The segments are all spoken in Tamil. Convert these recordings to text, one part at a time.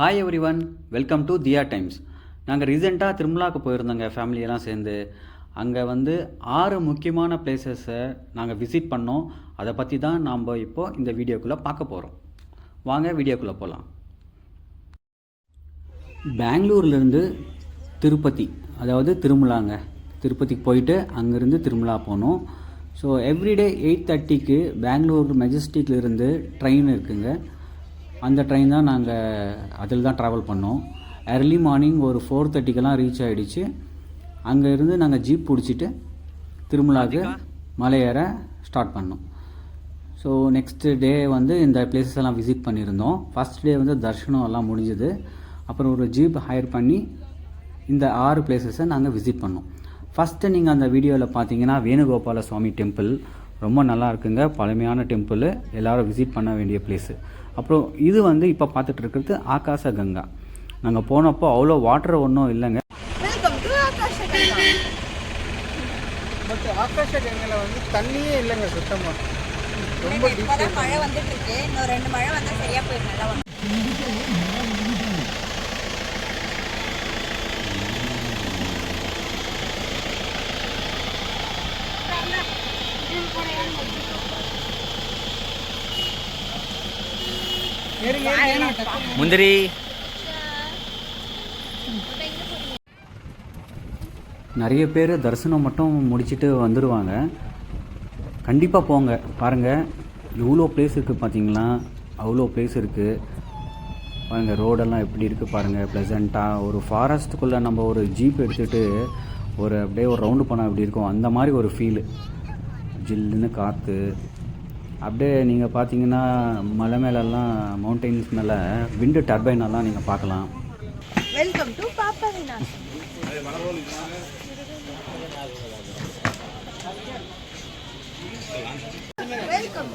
Hi everyone welcome to Diya Times நாங்கள் ரீசெண்டாக திருமலாவுக்கு போயிருந்தோங்க ஃபேமிலியெல்லாம் சேர்ந்து. அங்கே வந்து ஆறு முக்கியமான பிளேசஸை நாங்கள் விசிட் பண்ணோம். அதை பற்றி தான் நாம் இப்போது இந்த வீடியோக்குள்ளே பார்க்க போகிறோம் வாங்க வீடியோக்குள்ளே போகலாம் பெங்களூர்லேருந்து திருப்பதி அதாவது திருமலாங்க. திருப்பதிக்கு போயிட்டு அங்கேருந்து திருமலா போனோம். ஸோ எவ்ரிடே எயிட் தேர்ட்டிக்கு பெங்களூர் மெஜஸ்டிக்லேருந்து ட்ரெயின் இருக்குங்க. அந்த ட்ரெயின் தான் நாங்கள் அதில் தான் ட்ராவல் பண்ணோம். Early மார்னிங் ஒரு ஃபோர் தேர்ட்டிக்கெல்லாம் ரீச் ஆகிடுச்சு அங்கே இருந்து நாங்கள் ஜீப் பிடிச்சிட்டு திருமலாக்கு மலை ஏற ஸ்டார்ட் பண்ணோம். ஸோ நெக்ஸ்ட் டே வந்து இந்த பிளேசஸ் எல்லாம் விசிட் பண்ணியிருந்தோம். ஃபஸ்ட் டே வந்து தர்ஷனம் எல்லாம் முடிஞ்சுது. அப்புறம் ஒரு ஜீப் ஹையர் பண்ணி இந்த ஆறு பிளேசஸை நாங்கள் விசிட் பண்ணோம். ஃபஸ்ட்டு நீங்கள் அந்த வீடியோவில் பார்த்தீங்கன்னா வேணுகோபால சுவாமி டெம்பிள் ரொம்ப நல்லா இருக்குங்க பழமையான டெம்பிள் எல்லாரும் விசிட் பண்ண வேண்டிய பிளேஸு அப்புறம் இது வந்து இப்போ பார்த்துட்டு இருக்கிறது ஆகாச கங்கா. நாங்கள் போனப்போ அவ்வளோ வாட்டர் ஒன்றும் இல்லைங்க. Welcome to Akash Ganga. But Akash கங்கையில் வந்து தண்ணியே இல்லைங்க சுத்தமாக ரொம்ப மழை வந்துட்டு இருக்கு. இன்னும் ரெண்டு மழை வந்தா சரியா போயிடும். நல்லா முந்திரி. நிறைய பேர் தரிசனம் மட்டும் முடிச்சுட்டு வந்துடுவாங்க கண்டிப்பாக போங்க. பாருங்கள் எவ்வளோ பிளேஸ் இருக்குது பார்த்தீங்களா அவ்வளோ பிளேஸ் இருக்குது பாருங்கள் ரோடெல்லாம் எப்படி இருக்குது பாருங்கள் ப்ளசண்ட்டாக ஒரு ஃபாரஸ்ட்டுக்குள்ளே நம்ம ஒரு ஜீப் எடுத்துகிட்டு ஒரு அப்படியே ஒரு ரவுண்டு போனால் எப்படி இருக்கும்? அந்த மாதிரி ஒரு ஃபீலு ஜில்லுன்னு காற்று அப்படியே நீங்கள் பார்த்தீங்கன்னா மலை மேலெல்லாம் மவுண்டெயின்ஸ் மேலே விண்டு டர்பைனெல்லாம் நீங்கள் பார்க்கலாம். வெல்கம் டு பாப்பா வெல்கம்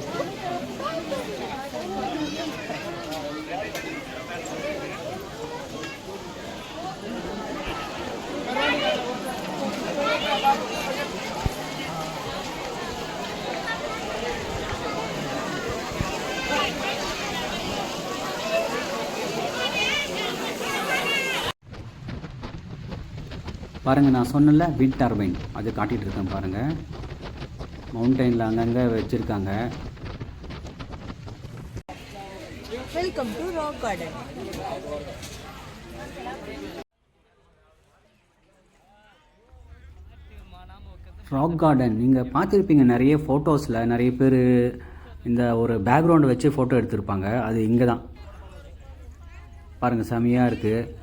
பாருங்கள் நான் சொன்னல விண்ட் டர்பைன் அது காட்டிகிட்டு இருக்கேன் பாருங்கள் மவுண்டெயினில் அங்கங்கே வச்சுருக்காங்க. Welcome to rock garden rock garden நீங்கள் பார்த்துருப்பீங்க நிறைய ஃபோட்டோஸில் நிறைய பேர் இந்த ஒரு பேக்ரவுண்டை வச்சு ஃபோட்டோ எடுத்திருப்பாங்க. அது இங்கே தான் பாருங்கள் செமையாக இருக்குது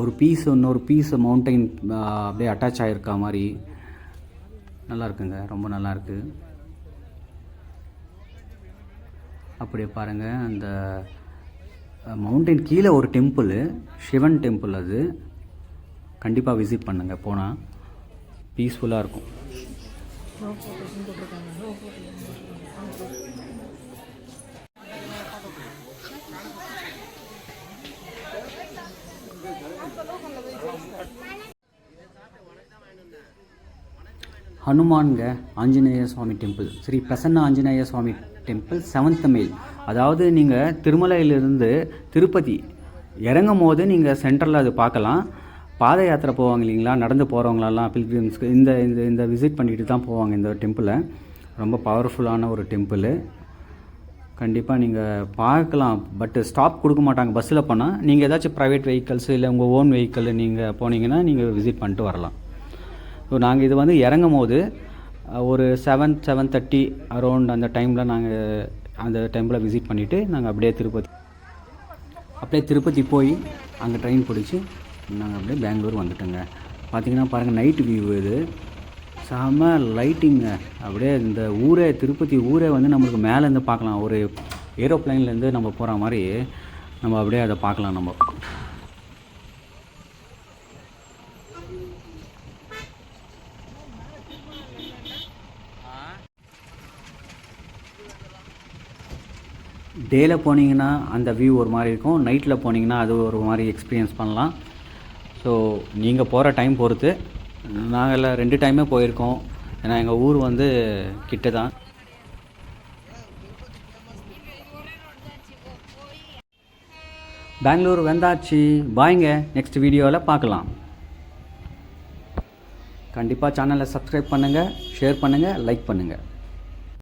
ஒரு பீஸ் இன்னொரு பீஸ் மவுண்டைன் அப்படியே அட்டாச் ஆகிருக்கா மாதிரி. நல்லா இருக்குங்க ரொம்ப நல்லா இருக்கு. அப்படியே பாருங்கள் அந்த மவுண்டைன் கீழே ஒரு டெம்பிள் சிவன் டெம்பிள் அது. கண்டிப்பாக விசிட் பண்ணுங்கள் போனால் பீஸ்ஃபுல்லாக இருக்கும். ஹனுமான்க Anjaneya Swamy temple. Sri Prasanna Anjaneya Swamy temple seventh mile. அதாவது நீங்கள் திருமலையிலிருந்து திருப்பதி இறங்கும் போது நீங்கள் சென்டரில் அது பார்க்கலாம். பாத யாத்திரை போவாங்க இல்லைங்களா? நடந்து போகிறவங்களெல்லாம் பில்கிரிம்ஸ்க்கு இந்த இந்த இந்த விசிட் பண்ணிட்டு தான் போவாங்க இந்த டெம்பிளை. ரொம்ப பவர்ஃபுல்லான ஒரு டெம்பிள். கண்டிப்பாக நீங்கள் பார்க்கலாம். பட்டு ஸ்டாப் கொடுக்க மாட்டாங்க. பஸ்ஸில் போனால் நீங்கள் ஏதாச்சும் ப்ரைவேட் வெஹிக்கல்ஸ் இல்லை உங்கள் ஓன் வெஹிக்கிள் நீங்கள் போனீங்கன்னா நீங்கள் விசிட் பண்ணிட்டு வரலாம். ஸோ நாங்கள் இது வந்து இறங்கும் போது ஒரு செவன் செவன் தேர்ட்டி அரௌண்ட் அந்த டைமில் நாங்கள் அந்த டைமில் விசிட் பண்ணிவிட்டு நாங்கள் அப்படியே திருப்பதி அப்படியே திருப்பதி போய் அங்கே ட்ரெயின் பிடிச்சி நாங்கள் அப்படியே பெங்களூர் வந்துட்டோங்க. பார்த்தீங்கன்னா பாருங்கள் நைட் வியூ இது. செம லைட்டிங்க அப்படியே இந்த ஊரே திருப்பதி ஊரே வந்து நம்மளுக்கு மேலேருந்து பார்க்கலாம். ஒரு ஏரோப்ளைன்லேருந்து நம்ம போகிற மாதிரி நம்ம அப்படியே அதை பார்க்கலாம் நம்ம. டேயில் போனீங்கன்னா அந்த வியூ ஒரு மாதிரி இருக்கும். நைட்டில் போனீங்கன்னா அது ஒரு மாதிரி எக்ஸ்பீரியன்ஸ் பண்ணலாம். ஸோ நீங்கள் போகிற டைம் பொறுத்து நாங்கள் ரெண்டு டைமே போயிருக்கோம். ஏன்னா எங்கள் ஊர் வந்து கிட்ட தான் பெங்களூர் வந்தாச்சு. பாய்ங்க நெக்ஸ்ட் வீடியோவில் பார்க்கலாம். கண்டிப்பாக சேனலை சப்ஸ்கிரைப் பண்ணுங்கள் ஷேர் பண்ணுங்கள் லைக் பண்ணுங்கள்